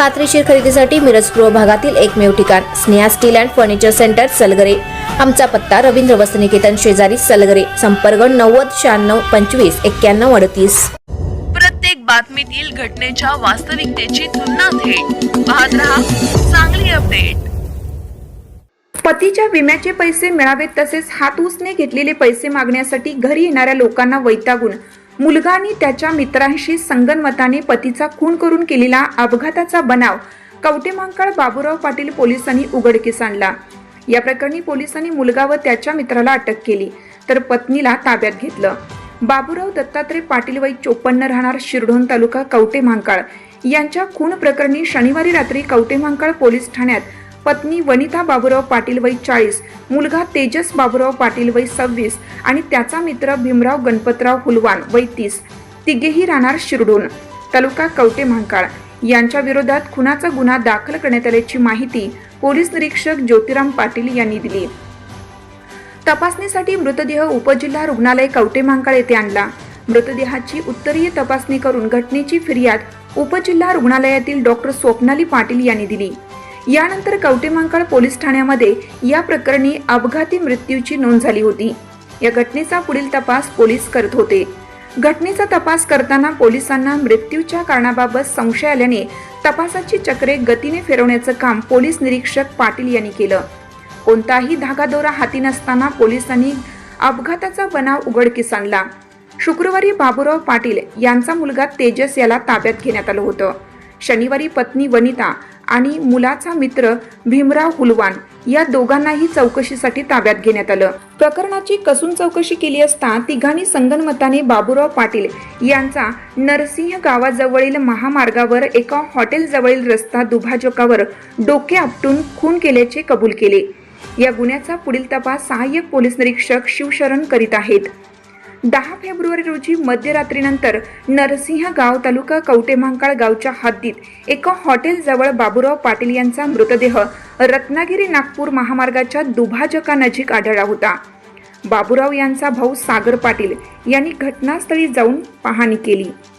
खात्रीशीर खरेदीसाठी मिरज पूर्व भागातील एकमेव ठिकाण Sneha steel and furniture centre Salgare. आमचा पत्ता रवींद्र वसनिकेतन शेजारी सलगरे. संपर्क नव्वद शहाण्णव पंचवीस एक्क्याण्णव अडतीस. प्रत्येक बातमीतील घटनेच्या वास्तविकतेची तुलना थेट. पाहत रहा चांगली अपडेट. पतीच्या विम्याचे पैसे मिळावेत तसेच हात उसने घेतलेले पैसे मागण्यासाठी घरी येणाऱ्या लोकांना वैतागून मुलगानी त्याच्या मित्रांशी संगनमताने पतीचा खून करून केलेला अपघाताचा बनाव कवटेमांकाळ बाबूराव पाटील पोलिसांनी उघडकीस आणला. या प्रकरणी पोलिसांनी मुलगा व त्याच्या मित्राला अटक केली तर पत्नीला ताब्यात घेतलं. बाबूराव दत्तात्रय पाटील वय चोपन्न राहणार शिरढोण तालुका कवटे महांकाळ यांच्या खून प्रकरणी शनिवारी रात्री कवटे महांकाळ पोलीस ठाण्यात पत्नी वनिता बाबूराव पाटील वय चाळीस मुलगा तेजस बाबूराव पाटील वय सव्वीस आणि त्याचा मित्र भीमराव गणपतराव हुलवान वय तीस. तिघेही राहणार शिरडून. तालुका कवटे महांकाळ. यांच्या विरोधात खुनाचा गुन्हा दाखल करण्यात आल्याची माहिती पोलीस निरीक्षक ज्योतिराम पाटील यांनी दिली. तपासणीसाठी मृतदेह उपजिल्हा रुग्णालय कवटे महांकाळ येथे आणला. मृतदेहाची उत्तरीय तपासणी करून घटनेची फिर्याद उपजिल्हा रुग्णालयातील डॉक्टर स्वप्नाली पाटील यांनी दिली. यानंतर कवटेमांकाळ पोलीस ठाण्यामध्ये या प्रकरणी अपघाती मृत्यूची नोंद झाली होती. या घटनेचा पुढील तपास पोलीस करत होते. घटनेचा तपास करताना पोलिसांना मृत्यूच्या कारणाबाबत संशय आल्याने तपासाची चक्रे गतीने फिरवण्याचं काम पोलीस निरीक्षक पाटील यांनी केलं. कोणताही धागादोरा हाती नसताना पोलिसांनी अपघाताचा बनाव उघडकीस आणला शुक्रवारी बाबुराव पाटील यांचा मुलगा तेजस याला ताब्यात घेण्यात आलं होतं. शनिवारी पत्नी वनिता आणि मुलाचा मित्र भीमराव हुलवान या दोघांनाही चौकशीसाठी ताब्यात घेण्यात आलं. प्रकरणाची कसून चौकशी केली असता तिघांनी संगनमताने बाबूराव पाटील यांचा नरसिंह गावाजवळील महामार्गावर एका हॉटेलजवळील रस्ता दुभाजकावर डोके आपटून खून केल्याचे कबूल केले. या गुन्ह्याचा पुढील तपास सहाय्यक पोलीस निरीक्षक शिवशरण करीत आहेत. दहा फेब्रुवारी रोजी मध्यरात्रीनंतर नरसिंह गाव तालुका कवटेमांकाळ गावच्या हद्दीत एका हॉटेलजवळ बाबुराव पाटील यांचा मृतदेह रत्नागिरी नागपूर महामार्गाच्या दुभाजकानजीक आढळला होता. बाबुराव यांचा भाऊ सागर पाटील यांनी घटनास्थळी जाऊन पाहणी केली.